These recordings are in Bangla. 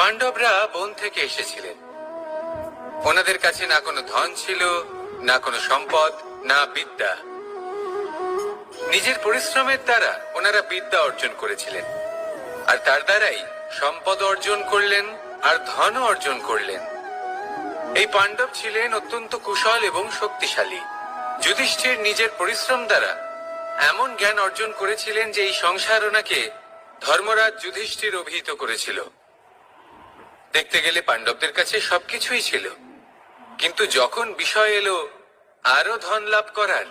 পাণ্ডবরা বন থেকে এসেছিলেন। ওনাদের কাছে না কোনো ধন ছিল, না কোনো সম্পদ, না বিদ্যা। নিজের পরিশ্রমের দ্বারা ওনারা বিদ্যা অর্জন করেছিলেন। আর তার দ্বারাই সম্পদ অর্জন করলেন আর ধনও অর্জন করলেন। এই পাণ্ডব ছিলেন অত্যন্ত কুশল এবং শক্তিশালী। যুধিষ্ঠির নিজের পরিশ্রম দ্বারা এমন জ্ঞান অর্জন করেছিলেন যে এই সংসার ওনাকে ধর্মরাজ যুধিষ্ঠির অভিহিত করেছিল। দেখতে গেলে পাণ্ডবদের কাছে সবকিছুই ছিল। কিন্তু যখন বিষয় এলো আরও ধন লাভ করার।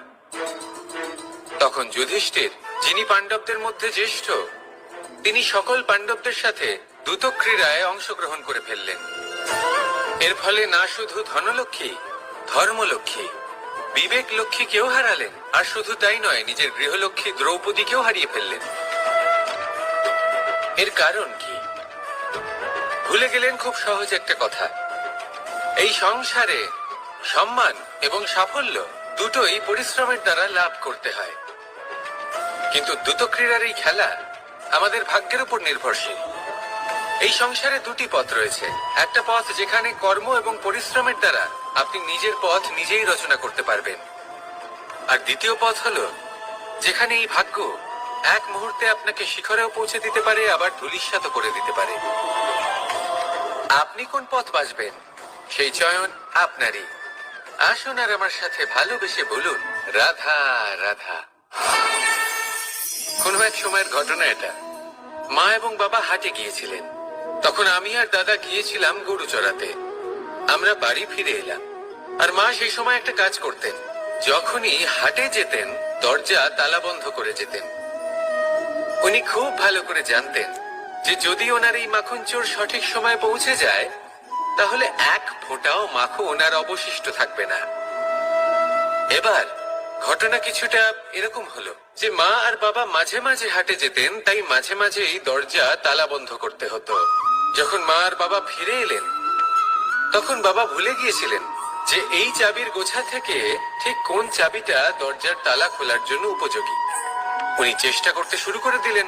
তখন যুধিষ্ঠির, যিনি পাণ্ডবদের মধ্যে জ্যেষ্ঠ, তিনি সকল পাণ্ডবদের সাথে দ্রুত ক্রীড়ায় অংশগ্রহণ করে ফেললেন। এর ফলে না শুধু ধনলক্ষ্মী, ধর্মলক্ষ্মী বিবেক লক্ষ্মী কেউ হারালেন, আর শুধু তাই নয়, নিজের গৃহলক্ষ্মী দ্রৌপদীকেও হারিয়ে ফেললেন। এর কারণ কি? ভুলে গেলেন খুব সহজ একটা কথা। এই সংসারে সম্মান এবং সাফল্য দুটোই পরিশ্রমের দ্বারা লাভ করতে হয়। কিন্তু দ্রুত ক্রীড়ার এই খেলা আমাদের ভাগ্যের উপর নির্ভরশীল। এই সংসারে দুটি পথ রয়েছে। একটা পথ যেখানে কর্ম এবং পরিশ্রমের দ্বারা আপনি নিজের পথ নিজেই রচনা করতে পারবেন। আর দ্বিতীয় পথ হলো যেখানে এই ভাগ্য এক মুহূর্তে আপনাকে শিখরেও পৌঁছে দিতে পারে, আবার ধুলিস্বাত করে দিতে পারে। আপনি কোন পথ বাঁচবেন? সেই চয়ন আপনারই। আসুন আর আমার সাথে ভালোবেসে বলুন, রাধা রাধা। কোনো এক সময়ের ঘটনা এটা। মা এবং বাবা হাটে গিয়েছিলেন। তখন আমি আর দাদা গিয়েছিলাম গরু চড়াতে। আমরা বাড়ি ফিরে এলাম। আর মা সেই সময় একটা কাজ করতেন। যখনই হাটে যেতেন, দরজা তালা বন্ধ করে যেতেন। উনি খুব ভালো করে জানতেন যে যদি ওনার এই মাখন চোর সঠিক সময় পৌঁছে যায়, তাহলে এক ফোঁটাও মাখো ওনার অবশিষ্ট থাকবে না। এবার, ঘটনা কিছুটা এরকম হলো যে মা আর বাবা মাঝে মাঝে হাটে যেতেন, তাই মাঝে মাঝেই দরজা তালা বন্ধ করতে হতো। যখন মা আর বাবা ফিরে এলেন, তখন বাবা ভুলে গিয়েছিলেন যে এই চাবির গোছা থেকে ঠিক কোন চাবিটা দরজার তালা খোলার জন্য উপযোগী। উনি চেষ্টা করতে শুরু করে দিলেন।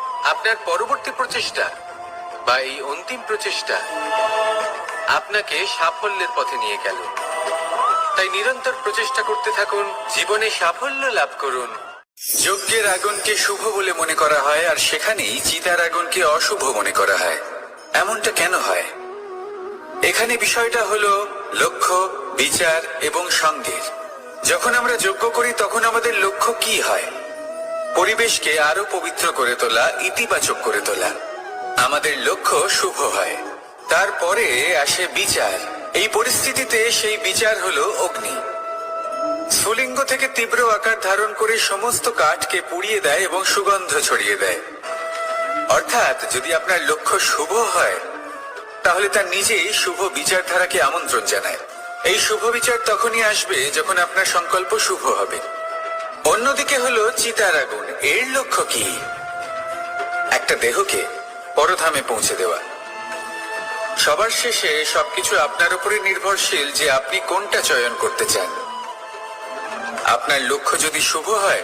আপনার পরবর্তী প্রচেষ্টা বা এই অন্তিম প্রচেষ্টা আপনাকে সাফল্যের পথে নিয়ে গেল। তাই নিরন্তর প্রচেষ্টা করতে থাকুন, জীবনে সাফল্য লাভ করুন। যজ্ঞের আগুনকে শুভ বলে মনে করা হয় আর সেখানেই চিতার আগুনকে অশুভ মনে করা হয়। এমনটা কেন হয়? এখানে বিষয়টা হলো লক্ষ্য, বিচার এবং সঙ্গের। যখন আমরা যজ্ঞ করি, তখন আমাদের লক্ষ্য কি হয়? পরিবেশকে আরও পবিত্র করে তোলা, ইতিবাচক করে তোলা। আমাদের লক্ষ্য শুভ হয়। তারপরে আসে বিচার। এই পরিস্থিতিতে সেই বিচার হলো অগ্নি। স্ফুলিঙ্গ থেকে তীব্র আকার ধারণ করে সমস্ত কাঠকে পুড়িয়ে দেয় এবং সুগন্ধ ছড়িয়ে দেয়। অর্থাৎ যদি আপনার লক্ষ্য শুভ হয়, তাহলে তার নিজেই শুভ বিচারধারাকে আমন্ত্রণ জানায়। এই শুভ বিচার তখনই আসবে যখন আপনার সংকল্প শুভ হবে। অন্যদিকে হলো চিতার আগুন। এর লক্ষ্য কি? একটা দেহকে পরধামে পৌঁছে দেওয়া। সবার শেষে সবকিছু আপনার উপরে নির্ভরশীল যে আপনি কোনটা চয়ন করতে চান। আপনার লক্ষ্য যদি শুভ হয়,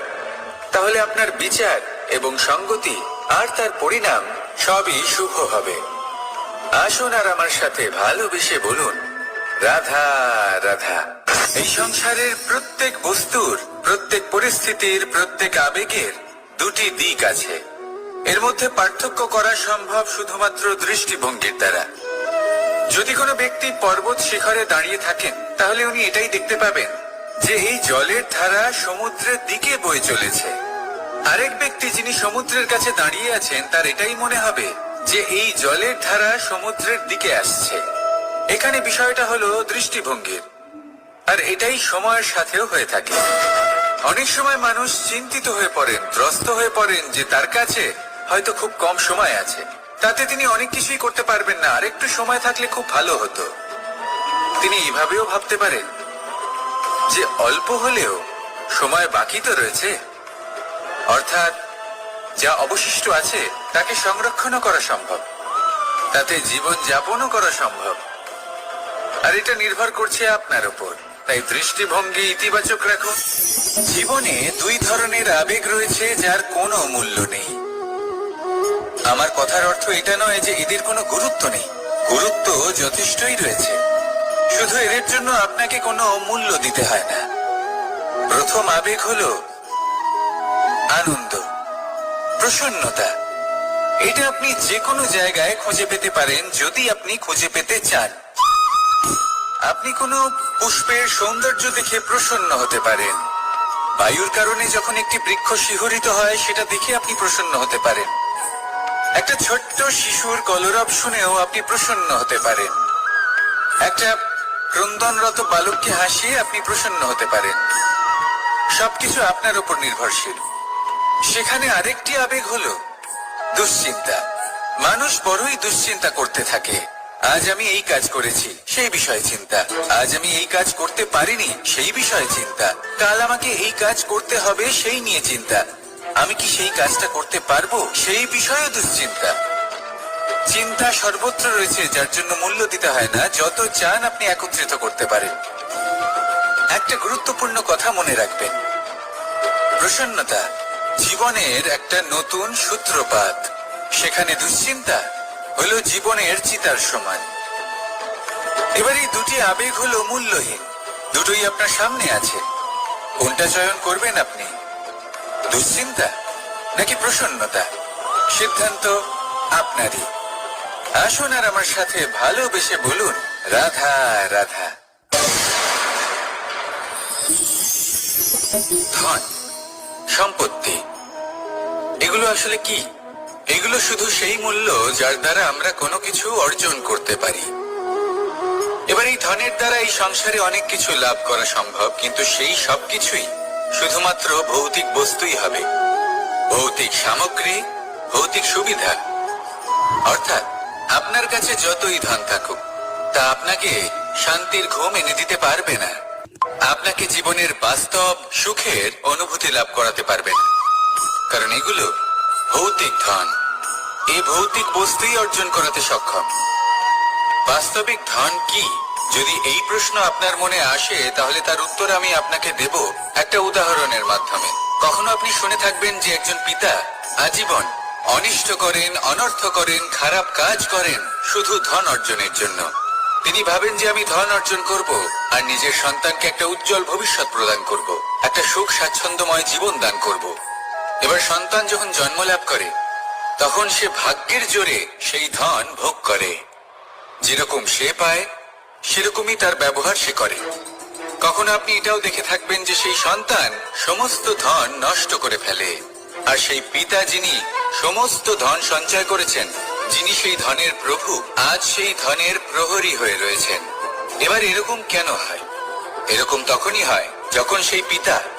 তাহলে আপনার বিচার এবং সঙ্গতি আর তার পরিণাম সবই শুভ হবে। আসুন আর আমার সাথে ভালোবেসে বলুন, রাধা রাধা। এই সংসারের প্রত্যেক বস্তুর প্রত্যেক পরিস্থিতির, প্রত্যেক আবেগের দুটি দিক আছে। এর মধ্যে পার্থক্য করা সম্ভব শুধুমাত্র দৃষ্টিভঙ্গির দ্বারা। যদি কোনো ব্যক্তি পর্বত শিখরে দাঁড়িয়ে থাকেন, তাহলে উনি এটাই দেখতে পাবেন যে এই জলের ধারা সমুদ্রের দিকে বয়ে চলেছে। আরেক ব্যক্তি যিনি সমুদ্রের কাছে দাঁড়িয়ে আছেন, তার এটাই মনে হবে যে এই জলের ধারা সমুদ্রের দিকে আসছে। এখানে বিষয়টা হলো দৃষ্টিভঙ্গির। আর এটাই সময়ের সাথেও হয়ে থাকে। অনেক সময় মানুষ চিন্তিত হয়ে পড়েন, ত্রস্ত হয়ে পড়েন যে তার কাছে হয়তো খুব কম সময় আছে। তাতে তিনি অনেক কিছুই করতে পারবেন না আর একটু সময় থাকলে খুব ভালো হতো। তিনি এভাবেও ভাবতে পারেন যে অল্প হলেও সময় বাকি তো রয়েছে। অর্থাৎ যা অবশিষ্ট আছে, তাকে সংরক্ষণও করা সম্ভব। তাতে জীবন যাপনও করা সম্ভব। আর এটা নির্ভর করছে আপনার উপর। তাই দৃষ্টিভঙ্গি ইতিবাচক রাখুন জীবনে দুই ধরনের আবেগ রয়েছে যার কোনো মূল্য নেই। আমার কথার অর্থ এটা নয় যে এদের কোনো গুরুত্ব নেই। গুরুত্ব যথেষ্টই রয়েছে। শুধু এদের জন্য আপনাকে কোনো মূল্য দিতে হয় না। প্রথম আবেগ হলো আনন্দ, প্রসন্নতা। এটা আপনি যে কোনো জায়গায় খুঁজে পেতে পারেন যদি আপনি খুঁজে পেতে চান। আপনি কোনো পুষ্পের সৌন্দর্য দেখে প্রসন্ন হতে পারেন। বায়ুর কারণে যখন একটি বৃক্ষ শিহরিত হয়, সেটা দেখে আপনি প্রসন্ন হতে পারেন। একটা ছোট্ট শিশুর কলরব শুনেও আপনি প্রসন্ন হতে পারেন। একটা ক্রন্দনরত বালককে হাসিয়ে আপনি প্রসন্ন হতে পারেন। সবকিছু আপনার উপর নির্ভরশীল। সেখানে আরেকটি আবেগ হলো দুশ্চিন্তা। মানুষ বড়ই দুশ্চিন্তা করতে থাকে। আজ আমি এই কাজ করেছি, সেই বিষয়ে চিন্তা। আজ আমি এই কাজ করতে পারিনি, সেই বিষয়ে চিন্তা। কাল আমাকে এই কাজ করতে হবে, সেই নিয়ে চিন্তা। আমি কি সেই কাজটা করতে পারব, সেই বিষয়ে দুশ্চিন্তা। চিন্তা সর্বত্র রয়েছে, যার জন্য মূল্য দিতে হয় না, যত চান আপনি একত্রিত করতে পারেন। একটা গুরুত্বপূর্ণ কথা মনে রাখবেন। প্রসন্নতা, জীবনের একটা নতুন সূত্রপাত। সেখানে দুশ্চিন্তা হলো জীবনের চিতার সমান এবার এই দুটি আবেগ হলো মূল্যহীন। দুটোই আপনার সামনে আছে। কোনটা চয়ন করবেন আপনি? দুশ্চিন্তা নাকি প্রসন্নতা? সিদ্ধান্ত আপনারই। আসুন আর আমার সাথে ভালোবেসে বলুন, রাধা রাধা। ধন, সম্পত্তি, এগুলো আসলে কি? এগুলো শুধু সেই মূল্য যার দ্বারা আমরা কোনো কিছু অর্জন করতে পারি। এবার এই ধনের দ্বারা এই সংসারে অনেক কিছু লাভ করা সম্ভব, কিন্তু সেই সব কিছুই শুধুমাত্র ভৌতিক বস্তুই হবে। ভৌতিক সামগ্রী, ভৌতিক সুবিধা। অর্থাৎ আপনার কাছে যতই ধন থাকুক, তা আপনাকে শান্তির ঘুম এনে দিতে পারবে না। আপনাকে জীবনের বাস্তব সুখের অনুভূতি লাভ করাতে পারবে না। কারণ এগুলো ভৌতিক ধন। এই ভৌতিক বস্তুই অর্জন করাতে সক্ষম। বাস্তবিক ধন কি? যদি এই প্রশ্ন আপনার মনে আসে, তাহলে তার উত্তর আমি আপনাকে দেব একটা উদাহরণের মাধ্যমে। কখনো আপনি শুনে থাকবেন যে একজন পিতা আজীবন অনিষ্ট করেন, অনর্থ করেন, খারাপ কাজ করেন, শুধু ধন অর্জনের জন্য। তিনি ভাবেন যে আমি ধন অর্জন করব আর নিজের সন্তানকে একটা উজ্জ্বল ভবিষ্যৎ প্রদান করব, একটা সুখ স্বাচ্ছন্দ্যময় জীবন দান করব। এবার সন্তান যখন জন্ম লাভ করে, তখন সে ভাগ্যের জোরে সেই ধন ভোগ করে। যেরকম সে পায়, সেরকমই তার ব্যবহার সে করে। কখনো আপনি এটাও দেখে থাকবেন যে সেই সন্তান সমস্ত ধন নষ্ট করে ফেলে, আর সেই পিতা যিনি সমস্ত ধন সঞ্চয় করেছেন, যিনি সেই ধনের প্রভু, আজ সেই ধনের প্রহরী হয়ে রয়েছেন। এবার এরকম কেন হয়? এরকম তখনই হয় যখন সেই পিতা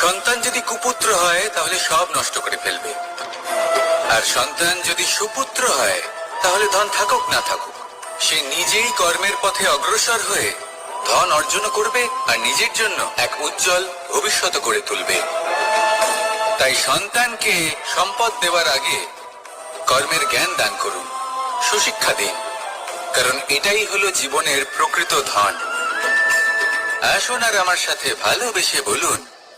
সন্তান যদি কুপুত্র হয়, তাহলে সব নষ্ট করে ফেলবে। আর সন্তান যদি সুপুত্র হয়, তাহলে ধন থাকুক না থাকুক। সে নিজেই কর্মের পথে অগ্রসর হয়ে ধন অর্জন করবে আর নিজের জন্য এক উজ্জ্বল ভবিষ্যৎ করে তুলবে। তাই সন্তানকে সম্পদ দেওয়ার আগে কর্মের জ্ঞান দান করুন, সুশিক্ষা দিন, কারণ এটাই হলো জীবনের প্রকৃত ধন। আসুন আর আমার সাথে ভালোবেসে বলুন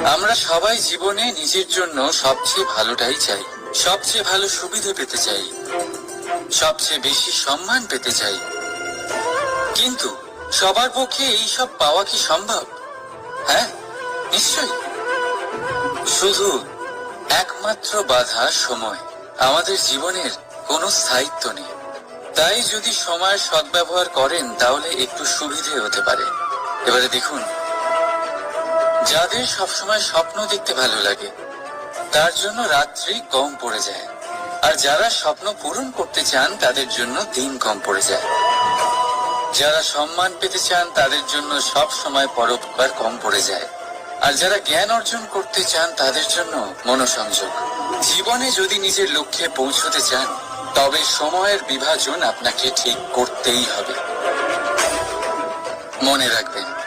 আমরা সবাই জীবনে নিজের জন্য সবচেয়ে ভালোটাই চাই, সবচেয়ে ভালো সুবিধা পেতে চাই, সবচেয়ে বেশি সম্মান পেতে চাই। কিন্তু সবার পক্ষে এই সব পাওয়া কি সম্ভব? হ্যাঁ নিশ্চয়ই। শুধু একমাত্র বাধা সময়, আমাদের জীবনের কোনো স্থায়িত্ব নেই। তাই যদি সময়ের সদ্ব্যবহার করেন, তাহলে একটু সুবিধে হতে পারে। এবারে দেখুন। যাদের সবসময় স্বপ্ন দেখতে ভালো লাগে, তার জন্য রাত্রি কম পড়ে যায়। আর যারা স্বপ্ন পূরণ করতে চান, তাদের জন্য দিন কম পড়ে যায়। যারা সম্মান পেতে চান, তাদের জন্য সব সময় পরোপকার কম পড়ে যায়। আর যারা জ্ঞান অর্জন করতে চান, তাদের জন্য মনোসংযোগ। জীবনে যদি নিজের লক্ষ্যে পৌঁছতে চান, তবে সময়ের বিভাজন আপনাকে ঠিক করতেই হবে। মনে রাখবেন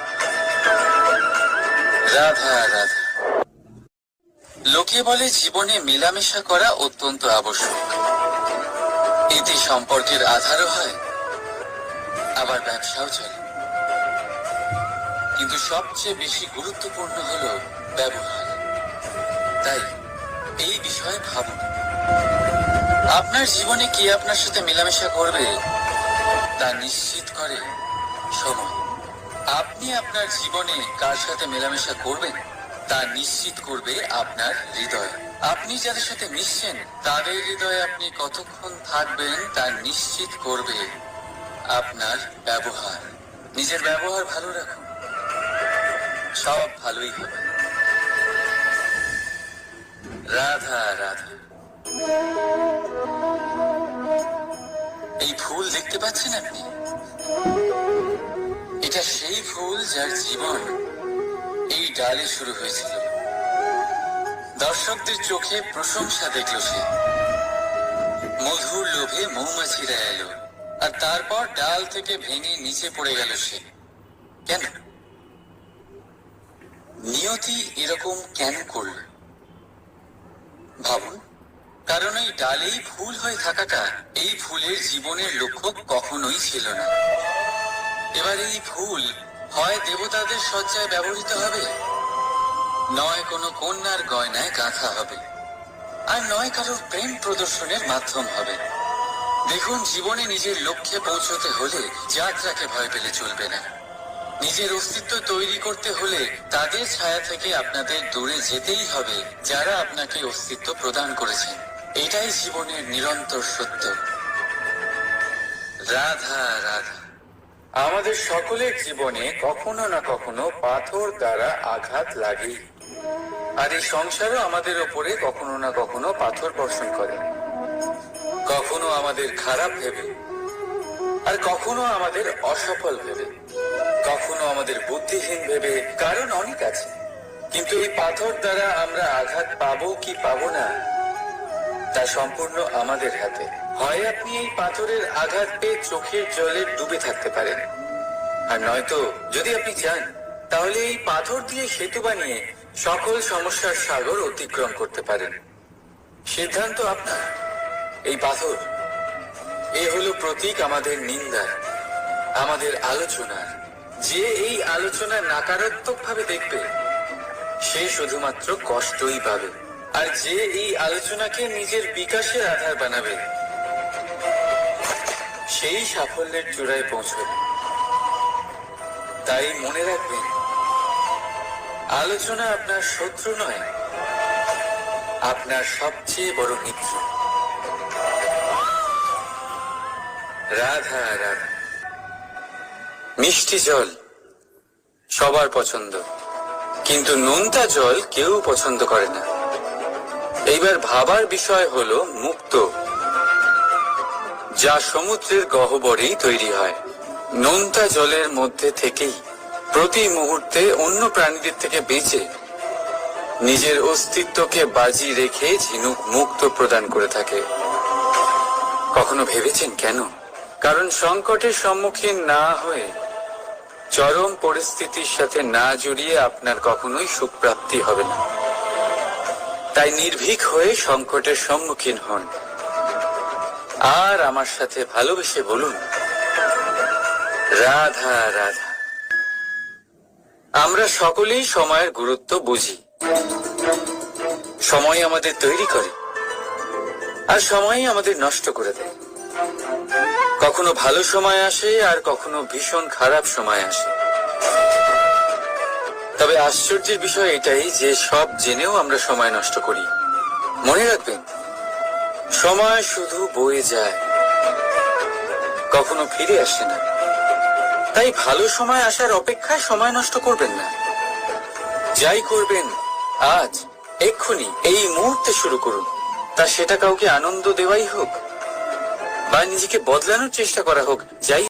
রাধা রাধা। লোকে বলে জীবনে মেলামেশা করা অত্যন্ত আবশ্যক। এতে সম্পর্কের আধারও হয়, আবার ব্যবসাও চলে। কিন্তু সবচেয়ে বেশি গুরুত্বপূর্ণ হলো ব্যবহার। তাই এই বিষয়ে ভাবুন। আপনার জীবনে কি আপনার সাথে মেলামেশা করবে, তা নিশ্চিত করে সময়। আপনি আপনার জীবনে কার সাথে মেলামেশা করবেন, তা নিশ্চিত করবে আপনার হৃদয়। আপনি যাদের সাথে মিশছেন, তাদের হৃদয়ে আপনি কতক্ষণ থাকবেন তা নিশ্চিত করবে আপনার ব্যবহার। নিজের ব্যবহার ভালো রাখুন। সব ভালোই হবে। রাধা রাধা। এই ফুল দেখতে পাচ্ছেন আপনি? এটা সেই ফুল যার জীবন এই ডালে শুরু হয়েছিল। দর্শকদের চোখে প্রশংসা দেখল সে। মধুর লোভে মৌমাছিরা এলো, আর তারপর ডাল থেকে ভেঙে নিচে পড়ে গেল সে। কেন? নিয়তি এরকম কেন করল? ভাবুন, কারণ এই ডালেই ফুল হয়ে থাকাটা এই ফুলের জীবনের লক্ষ্য কখনোই ছিল না। এবার এই ফুল হয় দেবতাদের সজ্জায় ব্যবহৃত হবে, নয় কোনো কন্যার গয়নায় গাঁথা হবে, আর নয় কারোর প্রেম প্রদর্শনের মাধ্যম হবে। দেখুন, জীবনে নিজের লক্ষ্যে পৌঁছতে হলে যাত্রাকে ভয় পেলে চলবে না। নিজের অস্তিত্ব তৈরি করতে হলে তাদের ছায়া থেকে আপনাদের দূরে যেতেই হবে, যারা আপনাকে অস্তিত্ব প্রদান করেছেন। এটাই জীবনের নিরন্তর সত্য। রাধা রাধা। আমাদের সকলের জীবনে কখনো না কখনো পাথর দ্বারা আঘাত লাগে। আর এই সংসারও আমাদের ওপরে কখনো না কখনো পাথর বর্ষণ করে। কখনো আমাদের খারাপ ভেবে, আর কখনো আমাদের অসফল ভেবে। কখনো আমাদের বুদ্ধিহীন ভেবে, কারণ অনেক আছে। কিন্তু এই পাথর দ্বারা আমরা আঘাত পাবো কি পাবো না, তা সম্পূর্ণ আমাদের হাতে। হয় আপনি এই পাথরের আঘাত পেয়ে চোখের জলে ডুবে থাকতে পারেন। আর নয়তো যদি আপনি চান তাহলে এই পাথর দিয়ে সেতু বানিয়ে সকল সমস্যার সাগর অতিক্রম করতে পারেন। সিদ্ধান্ত আপনার। এই পাথর, এ হলো প্রতীক আমাদের নিন্দার আমাদের আলোচনার যে এই আলোচনা নাকারাত্মক ভাবে দেখবে, সে শুধুমাত্র কষ্টই পাবে। আর যে এই আলোচনাকে নিজের বিকাশের আধার বানাবে সেই সাফল্যের চূড়ায় পৌঁছবে। তাই মনে রাখবেন, আলোচনা আপনার শত্রু নয়, আপনার সবচেয়ে বড় মিত্র। রাধা রাধা। মিষ্টি জল সবার পছন্দ, কিন্তু নোনতা জল কেউ পছন্দ করে না। এইবার ভাবার বিষয় হলো মুক্ত যা সমুদ্রের গহ্বরেই তৈরি হয়। নোনতা জলের মধ্যে থেকেই প্রতি মুহূর্তে অন্য প্রাণীদের থেকে বেঁচে নিজের অস্তিত্বকে বাজি রেখে ঝিনুক মুক্ত প্রদান করে থাকে। কখনো ভেবেছেন কেন? কারণ সংকটের সম্মুখীন না হয়ে চরম পরিস্থিতির সাথে না জড়িয়ে আপনার কখনোই সুখ প্রাপ্তি হবে না। তাই নির্ভীক হয়ে সংকটের সম্মুখীন হন। আর আমার সাথে ভালোবেসে বলুন। রাধা রাধা। আমরা সকলেই সময়ের গুরুত্ব বুঝি। সময় আমাদের তৈরি করে আর সময়ই আমাদের নষ্ট করে দেয়। কখনো ভালো সময় আসে আর কখনো ভীষণ খারাপ সময় আসে। তবে আশ্চর্যের বিষয় এটাই যে সব জেনেও আমরা সময় নষ্ট করি। মনে রাখবেন সময় শুধু বয়ে যায়। কখনো ফিরে আসে না। তাই ভালো সময় আসার অপেক্ষায় সময় নষ্ট করবেন না। যাই করবেন, আজ এক্ষুনি এই মুহূর্তে শুরু করুন। তা সেটা কাউকে আনন্দ দেওয়াই হোক, বা নিজেকে বদলানোর চেষ্টা করা হোক, যাই